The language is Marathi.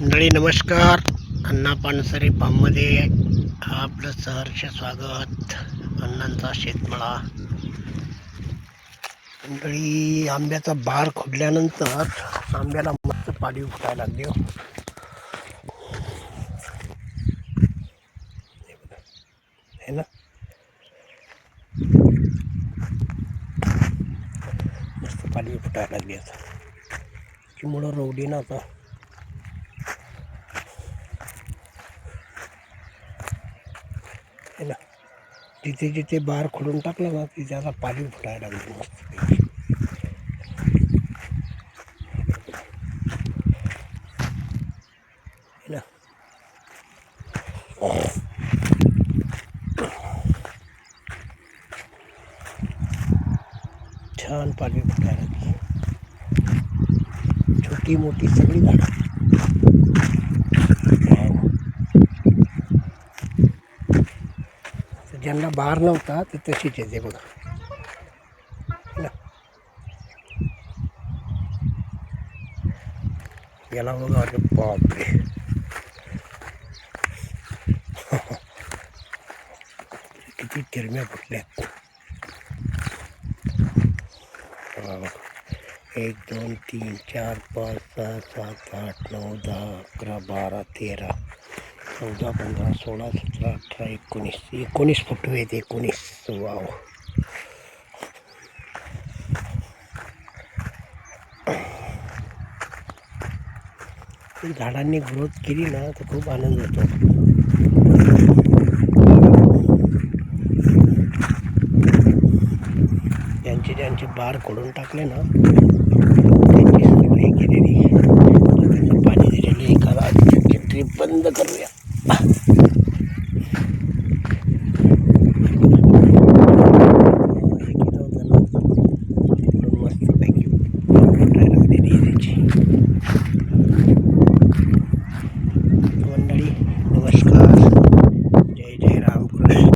मंडळी नमस्कार. अण्णा पानसरे फार्ममध्ये आपलं सहर्ष स्वागत. अण्णांचा शेतमळा. मंडळी आंब्याचा बार खोदल्यानंतर आंब्याला मस्त पाणी फुटायला लागली हो. हे ना. मस्त पाणी फुटायला लागली आता. मुळं रवली ना आता. है ना? जिथे जिथे बार खोडून टाकलं ना तिथे आता पाणी फुटायला लागलं. मस्त छान पाणी फुटायला लागली. छोटी मोठी सगळी झाडं. ज्यांना बार नव्हता ते तशीच येते बघा. याला बघा अरे बापरे. किती चिरम्या फुटल्यात एक दोन तीन चार पाच सहा सात आठ नऊ दहा अकरा बारा तेरा. चौदा पंधरा सोळा सतरा अठरा एकोणीस एकोणीस फुटवे आहेत एकोणीस वाव झाडांनी ग्रोथ केली ना तर खूप आनंद होतो. ज्यांचे ज्यांचे बार खोडून टाकले ना त्यांची सगळी केलेली.